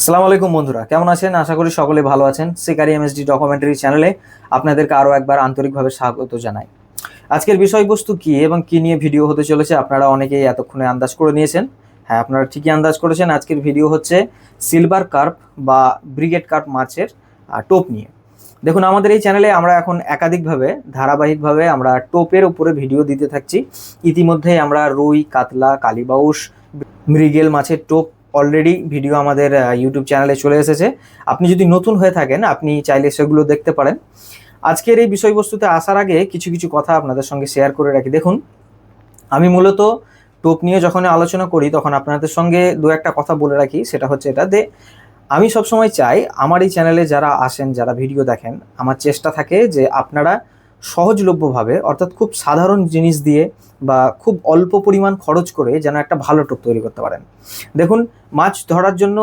আসসালামু আলাইকুম বন্ধুরা, কেমন আছেন? আশা করি সকলে ভালো আছেন। শিকারি এমএসডি ডকুমেন্টারি চ্যানেলে আপনাদেরকে আরও একবার আন্তরিকভাবে স্বাগত জানাই। আজকের বিষয়বস্তু কি এবং কি নিয়ে ভিডিও হতে চলেছে আপনারা অনেকেই এতক্ষণে আন্দাজ করে নিয়েছেন। হ্যাঁ আপনারা ঠিকই আন্দাজ করেছেন। আজকের ভিডিও হচ্ছে সিলভার কার্প বা ব্রিগেড কার্প মাছের টোপ নিয়ে। দেখুন, আমাদের এই চ্যানেলে আমরা এখন একাধিকভাবে, ধারাবাহিকভাবে আমরা টোপের উপরে ভিডিও দিতে থাকছি। ইতিমধ্যেই আমরা রুই, কাতলা কালিবাউস মৃগেল মাছের টোপ অলরেডি ভিডিও আমাদের ইউটিউব চ্যানেলে চলে এসেছে। আপনি যদি নতুন হয়ে থাকেন, আপনি চাইলে সেগুলো দেখতে পারেন। আজকের এই বিষয়বস্তুতে আসার আগে কিছু কিছু কথা আপনাদের সঙ্গে শেয়ার করে রাখি। দেখুন, আমি মূলত টোপ নিয়ে যখন আলোচনা করি, তখন আপনাদের সঙ্গে দু একটা কথা বলে রাখি। সেটা হচ্ছে এটা যে, আমি সবসময় চাই আমার এই চ্যানেলে যারা আসেন, যারা ভিডিও দেখেন, আমার চেষ্টা থাকে যে আপনারা সহজলভ্যভাবে, অর্থাৎ খুব সাধারণ জিনিস দিয়ে বা খুব অল্প পরিমাণ খরচ করে যেন একটা ভালো টোপ তৈরি করতে পারেন। দেখুন, মাছ ধরার জন্য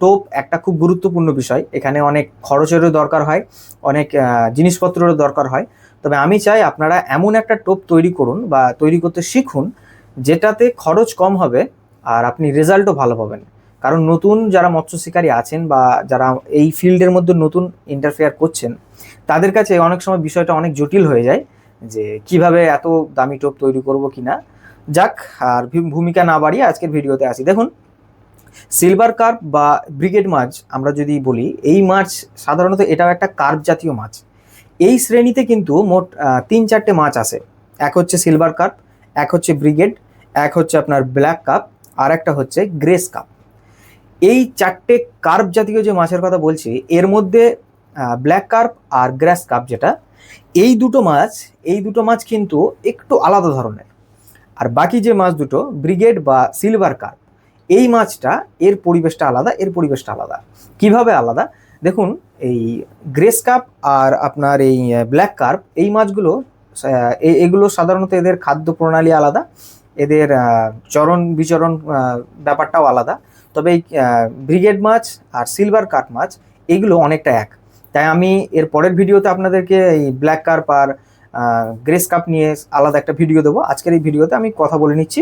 টোপ একটা খুব গুরুত্বপূর্ণ বিষয়। এখানে অনেক খরচেরও দরকার হয়, অনেক জিনিসপত্রেরও দরকার হয়। তবে আমি চাই আপনারা এমন একটা টোপ তৈরি করুন বা তৈরি করতে শিখুন যেটাতে খরচ কম হবে আর আপনি রেজাল্টও ভালো পাবেন। কারণ নতুন যারা মৎস্য শিকারী আছেন বা যারা এই ফিল্ডের মধ্যে নতুন ইন্টারফেয়ার করছেন, তাদের কাছে অনেক সময় বিষয়টা অনেক জটিল হয়ে যায় যে কীভাবে এত দামি টোপ তৈরি করব কি না যাক, আর ভূমিকা না বাড়িয়ে আজকের ভিডিওতে আসি। দেখুন সিলভার কার্প বা ব্রিগেড মাছ আমরা যদি বলি, এই মাছ সাধারণত এটাও একটা কার্প জাতীয় মাছ। এই শ্রেণীতে কিন্তু মোট তিন চারটে মাছ আছে। এক হচ্ছে সিলভার কার্প এক হচ্ছে ব্রিগেড এক হচ্ছে আপনার ব্ল্যাক কাপ আর একটা হচ্ছে গ্রেস কাপ এই চারটে কার্প জাতীয় যে মাছের কথা বলছি, এর মধ্যে ব্ল্যাক কার্প আর গ্রাস কাপ যেটা, এই দুটো মাছ, এই দুটো মাছ কিন্তু একটু আলাদা ধরনের। আর বাকি যে মাছ দুটো ব্রিগেড বা সিলভার কার্প এই মাছটা এর পরিবেশটা আলাদা, এর পরিবেশটা আলাদা। কীভাবে আলাদা? দেখুন, এই গ্রেস কাপ আর আপনার এই ব্ল্যাক কার্প এই মাছগুলো এগুলো সাধারণত এদের খাদ্য প্রণালী আলাদা, এদের চরণ বিচরণ ব্যাপারটাও আলাদা। তবে এই ব্রিগেড মাছ আর সিলভার কার্প মাছ, এগুলো অনেকটা এক। তাই আমি এর পরের ভিডিওতে আপনাদেরকে এই ব্ল্যাক কার্প আর গ্রেস কাপ নিয়ে আলাদা একটা ভিডিও দেবো। আজকের এই ভিডিওতে আমি কথা বলে নিচ্ছি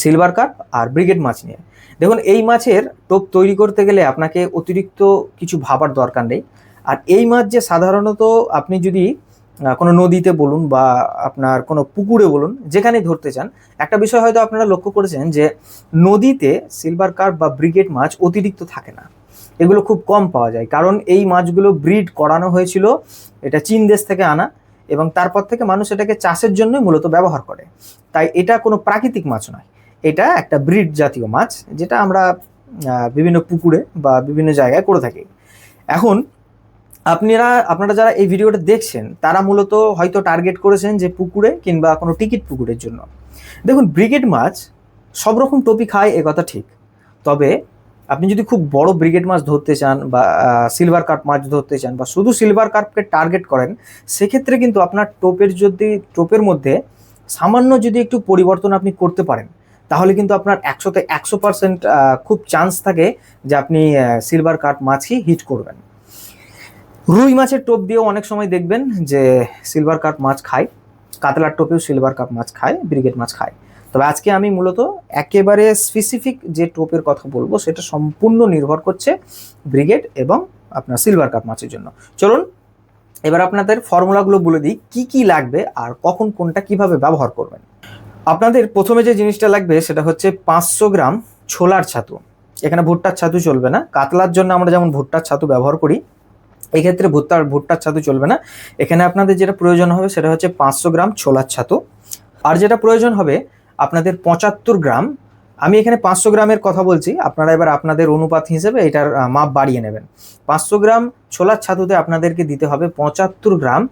সিলভার কার্প আর ব্রিগেড মাছ নিয়ে। দেখুন, এই মাছের টোপ তৈরি করতে গেলে আপনাকে অতিরিক্ত কিছু ভাবার দরকার নেই। আর এই মাছ যে সাধারণত আপনি যদি কোনো নদীতে বলুন বা আপনার কোনো পুকুরে বলুন, যেখানেই ধরতে চান, একটা বিষয় হয়তো আপনারা লক্ষ্য করেছেন যে নদীতে সিলভার কার্প বা ব্রিগেড মাছ অতিরিক্ত থাকে না। এগুলো খুব কম পাওয়া যায়, কারণ এই মাছগুলো ব্রিড করানো হয়েছিল, এটা চীন দেশ থেকে আনা এবং তারপর থেকে মানুষ এটাকে চাষের জন্যই মূলত ব্যবহার করে। তাই এটা কোনো প্রাকৃতিক মাছ নয়, এটা একটা ব্রিড জাতীয় মাছ, যেটা আমরা বিভিন্ন পুকুরে বা বিভিন্ন জায়গায় করে থাকি। এখন আপনারা আপনারা যারা এই ভিডিওটা দেখছেন, তারা মূলত হয়তো টার্গেট করেছেন যে পুকুরে কিংবা কোনো টিকিট পুকুরের জন্য। দেখুন, ব্রিগেড মাছ সব রকম টপি খায়, এ কথা ঠিক। তবে আপনি যদি খুব বড় ব্রিগেড মাছ ধরতে চান বা সিলভার কার্প মাছ ধরতে চান বা শুধু সিলভার কার্পকে টার্গেট করেন, সেক্ষেত্রে কিন্তু আপনার টোপের যদি, টোপের মধ্যে সামান্য যদি একটু পরিবর্তন আপনি করতে পারেন, তাহলে কিন্তু আপনার একশোতে একশো পার্সেন্ট খুব চান্স থাকে যে আপনি সিলভার কার্প মাছই হিট করবেন। রুই মাছের টোপ দিয়েও অনেক সময় দেখবেন যে সিলভার কাপ মাছ খায়। কাতলার টোপেও সিলভার কাপ মাছ খায় ব্রিগেড মাছ খায়। তবে আজকে আমি মূলত একেবারে স্পেসিফিক যে টোপের কথা বলব, সেটা সম্পূর্ণ নির্ভর করছে ব্রিগেড এবং আপনার সিলভার কাপ মাছের জন্য। চলুন, এবার আপনাদের ফর্মুলাগুলো বলে দিই, কি কি লাগবে আর কখন কোনটা কীভাবে ব্যবহার করবেন। আপনাদের প্রথমে যে জিনিসটা লাগবে, সেটা হচ্ছে পাঁচশো গ্রাম ছোলার ছাতু। এখানে ভুট্টার ছাতু চলবে না। কাতলার জন্য আমরা যেমন ভুট্টার ছাতু ব্যবহার করি এক্ষেত্রে ভুট্টার ভুট্টার ছাতু চলবে না। এখানে আপনাদের যেটা প্রয়োজন হবে সেটা হচ্ছে পাঁচশো গ্রাম ছোলার ছাতু। আর যেটা প্রয়োজন হবে, আপনাদের পঁচাত্তর গ্রাম। আমি এখানে পাঁচশো গ্রামের কথা বলছি, আপনারা এবার আপনাদের অনুপাত হিসেবে এটার মাপ বাড়িয়ে নেবেন। পাঁচশো গ্রাম ছোলার ছাতুতে আপনাদেরকে দিতে হবে পঁচাত্তর গ্রাম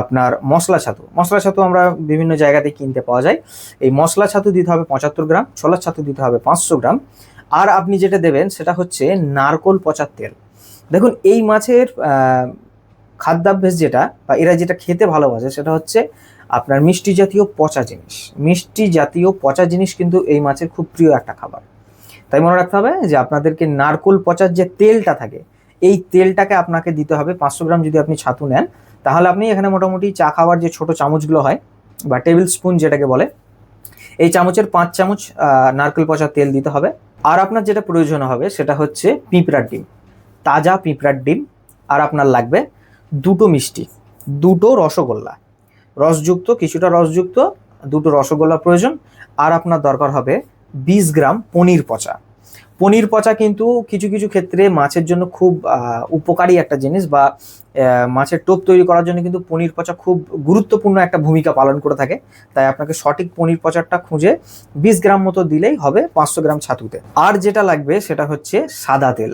আপনার মশলা ছাতু। মশলা ছাতু আমরা বিভিন্ন জায়গাতে কিনতে পাওয়া যায়। এই মশলা ছাতু দিতে হবে পঁচাত্তর গ্রাম, ছোলার ছাতু দিতে হবে পাঁচশো গ্রাম। আর আপনি যেটা দেবেন সেটা হচ্ছে নারকোল পচার তেল দেখুন, এই মাছের খাদ্যাভ্যাস যেটা বা এরা যেটা খেতে ভালোবাসে সেটা হচ্ছে আপনার মিষ্টি জাতীয় পচা জিনিস। মিষ্টি জাতীয় পচা জিনিস কিন্তু এই মাছের খুব প্রিয় একটা খাবার। তাই মনে রাখতে হবে যে আপনাদেরকে নারকোল পচার যে তেলটা থাকে, এই তেলটাকে আপনাকে দিতে হবে পাঁচশো গ্রাম যদি আপনি ছাতু নেন। তাহলে আপনি এখানে মোটামুটি চা খাওয়ার যে ছোট চামচগুলো হয় বা টেবিল স্পুন যেটাকে বলে, এই চামচের পাঁচ চামচ নারকেল পচার তেল দিতে হবে। আর আপনার যেটা প্রয়োজন হবে সেটা হচ্ছে পিঁপড়ার ডিম। তাজা পিঁপড়ার ডিম আর আপনার লাগবে দুটো মিষ্টি, দুটো রসগোল্লা। রসযুক্ত, কিছুটা রসযুক্ত, দুটো রসগোল্লা প্রয়োজন। আর আপনার দরকার হবে বিশ গ্রাম পনির পচা। পনির পচা কিন্তু কিছু কিছু ক্ষেত্রে মাছের জন্য খুব উপকারী একটা জিনিস বা মাছের টোপ তৈরি করার জন্য কিন্তু পনির পচা খুব গুরুত্বপূর্ণ একটা ভূমিকা পালন করে থাকে। তাই আপনাকে সঠিক পনির পচারটা খুঁজে বিশ গ্রাম মতো দিলেই হবে পাঁচশো গ্রাম ছাতুতে। আর যেটা লাগবে সেটা হচ্ছে সাদা তেল।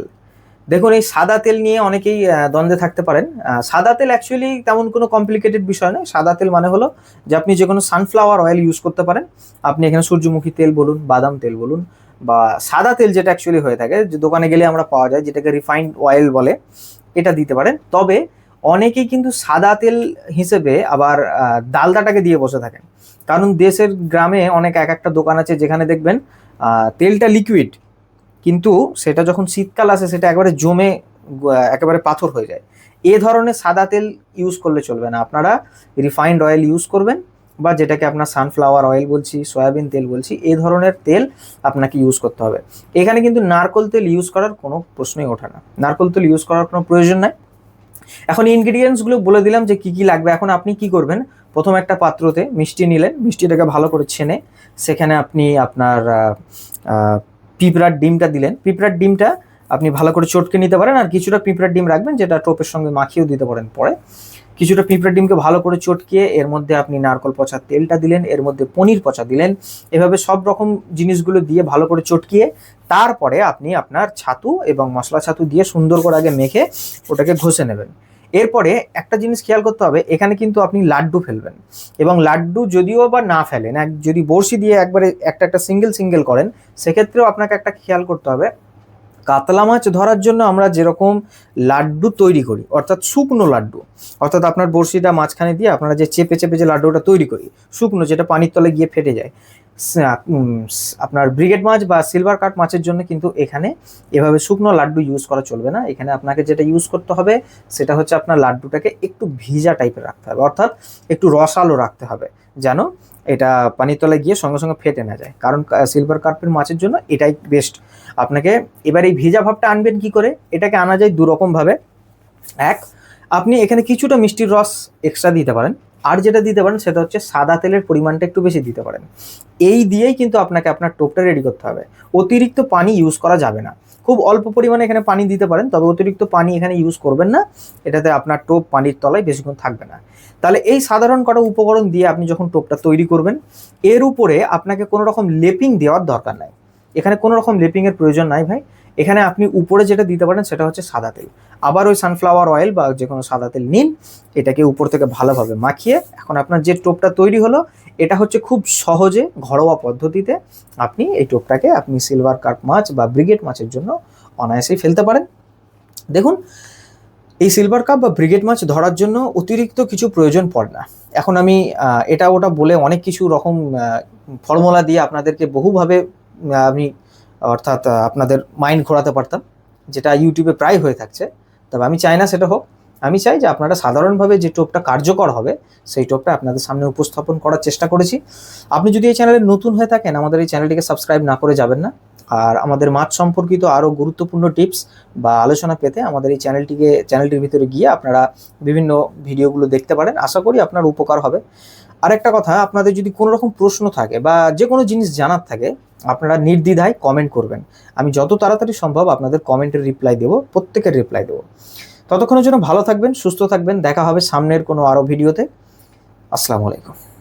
দেখুন, এই সাদা তেল নিয়ে অনেকেই দ্বন্দ্বে থাকতে পারেন। সাদা তেল অ্যাকচুয়ালি তেমন কোনো কমপ্লিকেটেড বিষয় নয়। সাদা তেল মানে হলো যে আপনি যে কোনো সানফ্লাওয়ার অয়েল ইউজ করতে পারেন। আপনি এখানে সূর্যমুখী তেল বলুন, বাদাম তেল বলুন, বা সাদা তেল যেটা অ্যাকচুয়ালি হয়ে থাকে, যে দোকানে গেলে আমরা পাওয়া যায়, যেটাকে রিফাইন্ড অয়েল বলে, এটা দিতে পারেন। তবে অনেকেই কিন্তু সাদা তেল হিসেবে আবার ডালদাটাকে দিয়ে বসে থাকেন। কারণ দেশের গ্রামে অনেক এক একটা দোকান আছে যেখানে দেখবেন তেলটা লিকুইড কিন্তু সেটা যখন শীতকাল আসে, সেটা একবারে জমে একেবারে পাথর হয়ে যায়। এ ধরনের সাদা তেল ইউজ করলে চলবে না। আপনারা রিফাইন্ড অয়েল ইউজ করবেন বা যেটাকে আপনার সানফ্লাওয়ার অয়েল বলছি, সয়াবিন তেল বলছি, এ ধরনের তেল আপনাকে ইউজ করতে হবে। এখানে কিন্তু নারকোল তেল ইউজ করার কোনো প্রশ্নই ওঠে না। নারকোল তেল ইউজ করার কোনো প্রয়োজন নাই। এখন ইনগ্রিডিয়েন্টসগুলো বলে দিলাম যে কি কি লাগবে। এখন আপনি কি করবেন? প্রথম একটা পাত্রতে মিষ্টি নিলেন। মিষ্টিটাকে ভালো করে ছেনে, সেখানে আপনি আপনার পিঁপড়ার ডিমটা দিলেন। পিঁপড়ার ডিমটা আপনি ভালো করে চটকে নিতে পারেন আর কিছুটা পিঁপড়ার ডিম রাখবেন যেটা টোপের সঙ্গে মাখিয়েও দিতে পারেন পরে। কিছুটা পিঁপড়ার ডিমকে ভালো করে চটকিয়ে এর মধ্যে আপনি নারকল পচা তেলটা দিলেন, এর মধ্যে পনির পচা দিলেন। এভাবে সব রকম জিনিসগুলো দিয়ে ভালো করে চটকিয়ে তারপরে আপনি আপনার ছাতু এবং মশলা ছাতু দিয়ে সুন্দর করে আগে মেখে ওটাকে ঘষে নেবেন। এরপরে একটা জিনিস খেয়াল করতে হবে, এখানে কিন্তু আপনি লাড্ডু ফেলবেন। এবং লাড্ডু যদিও বা না ফেলেন, এক যদি বড়শি দিয়ে একবারে একটা একটা সিঙ্গেল সিঙ্গেল করেন, সেক্ষেত্রেও আপনাকে একটা খেয়াল করতে হবে, কাতলা মাছ ধরার জন্য আমরা যেরকম লাড্ডু তৈরি করি, অর্থাৎ শুকনো লাড্ডু, অর্থাৎ আপনার বড়শিটা মাঝখানে দিয়ে আপনারা যে চেপে চেপে যে লাড্ডুটা তৈরি করি, শুকনো, যেটা পানির তলে গিয়ে ফেটে যায় আপনার ব্রিগেড মাছ বা সিলভার কাট মাছের জন্য কিন্তু এখানে এভাবে শুকনো লাড্ডু ইউজ করা চলবে না। এখানে আপনাকে যেটা ইউজ করতে হবে, সেটা হচ্ছে আপনার লাড্ডুটাকে একটু ভিজা টাইপের রাখতে হবে। অর্থাৎ একটু রসালো রাখতে হবে, যেন এটা পানির তলায় গিয়ে সঙ্গে সঙ্গে ফেটে না যায়। কারণ সিলভার কার্পের মাছের জন্য এটাই বেস্ট আপনাকে এবার এই ভিজা ভাবটা আনবেন কি করে? এটাকে আনা যায় দুরকমভাবে এক, আপনি এখানে কিছুটা মিষ্টির রস এক্সট্রা দিতে পারেন। আর যেটা দিতে পারেন সেটা হচ্ছে সাদা তেলের পরিমাণটা একটু বেশি দিতে পারেন। এই দিয়েই কিন্তু আপনাকে আপনার টোপটা রেডি করতে হবে। অতিরিক্ত পানি ইউজ করা যাবে না। খুব অল্প পরিমাণে এখানে পানি দিতে পারেন, তবে অতিরিক্ত পানি এখানে ইউজ করবেন না। এটাতে আপনার টোপ পানির তলায় বেশিক্ষণ থাকবে না। তাহলে এই সাধারণ কটা উপকরণ দিয়ে আপনি যখন টোপটা তৈরি করবেন, এর উপরে আপনাকে কোনো রকম লেপিং দেওয়ার দরকার নাই। এখানে কোনো রকম লেপিংয়ের প্রয়োজন নাই ভাই। এখানে আপনি উপরে যেটা দিতে পারেন সেটা হচ্ছে সাদা তেল। আবার ওই সানফ্লাওয়ার অয়েল বা যে কোনো সাদা তেল নিন, এটাকে উপর থেকে ভালোভাবে মাখিয়ে এখন আপনার যে টোপটা তৈরি হলো, এটা হচ্ছে খুব সহজে ঘরোয়া পদ্ধতিতে আপনি এই টোপটাকে আপনি সিলভার কার্প মাছ বা ব্রিগেড মাছের জন্য অনায়াসেই ফেলতে পারেন। দেখুন, এই সিলভার কাপ বা ব্রিগেড মাছ ধরার জন্য অতিরিক্ত কিছু প্রয়োজন পড়ে না। এখন আমি এটা ওটা বলে অনেক কিছু রকম ফর্মুলা দিয়ে আপনাদেরকে বহুভাবে আমি অর্থাৎ আপনাদের মাইন্ড ঘোরাতে পারতাম, যেটা ইউটিউবে প্রায় হয়ে থাকছে। তবে আমি চাই না সেটা হোক। আমি চাই যে আপনারা সাধারণভাবে যে টোপটা কার্যকর হবে, সেই টোপটা আপনাদের সামনে উপস্থাপন করার চেষ্টা করেছি। আপনি যদি এই চ্যানেলে নতুন হয়ে থাকেন, আমাদের এই চ্যানেলটিকে সাবস্ক্রাইব না করে যাবেন না। আর আমাদের মাছ সম্পর্কিত আরও গুরুত্বপূর্ণ টিপস বা আলোচনা পেতে আমাদের এই চ্যানেলটিকে, চ্যানেলটির ভিতরে গিয়ে আপনারা বিভিন্ন ভিডিওগুলো দেখতে পারেন। আশা করি আপনার উপকার হবে। আরেকটা কথা, আপনাদের যদি কোনো রকম প্রশ্ন থাকে বা যে কোনো জিনিস জানার থাকে, আপনারা নির্দ্বিধায় কমেন্ট করবেন। আমি যত তাড়াতাড়ি সম্ভব আপনাদের কমেন্টের রিপ্লাই দেবো, প্রত্যেকের রিপ্লাই দেবো। ততক্ষণের জন্য ভালো থাকবেন, সুস্থ থাকবেন। দেখা হবে সামনের কোনো আরও ভিডিওতে। আসসালামু আলাইকুম।